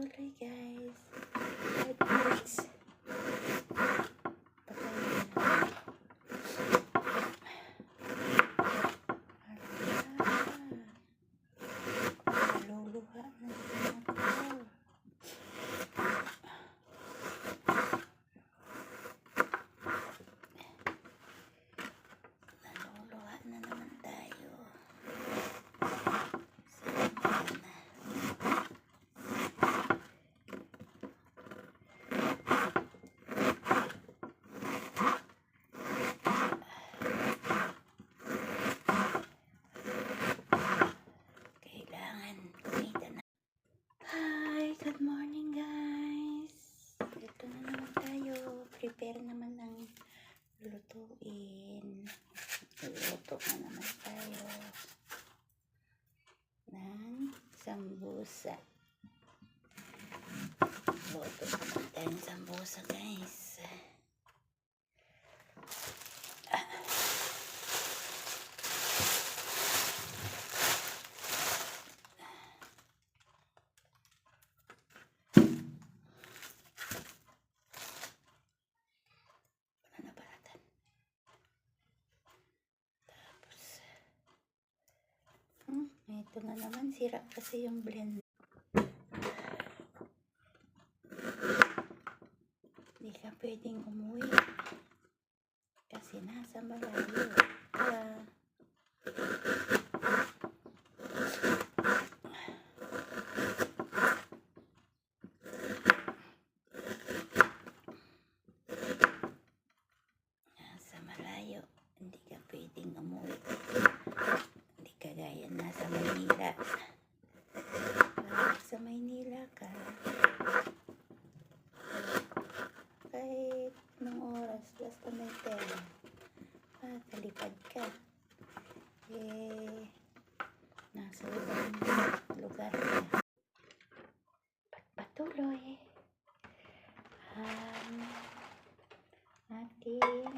Okay, guys. prepare naman ng lutuin. Luto na naman tayo ng sambusa. Luto naman tayo ng sambusa guys. Ito na naman, sira kasi yung blend. Hindi ka pwedeng umuwi. Kasi nasa malayo. Kaya, nasa malayo. Hindi ka pwedeng umuwi. Plus na may 10. Ah, kalipad ka. Eh, nasa ibang lugar na. Pagpatuloy. Um, ating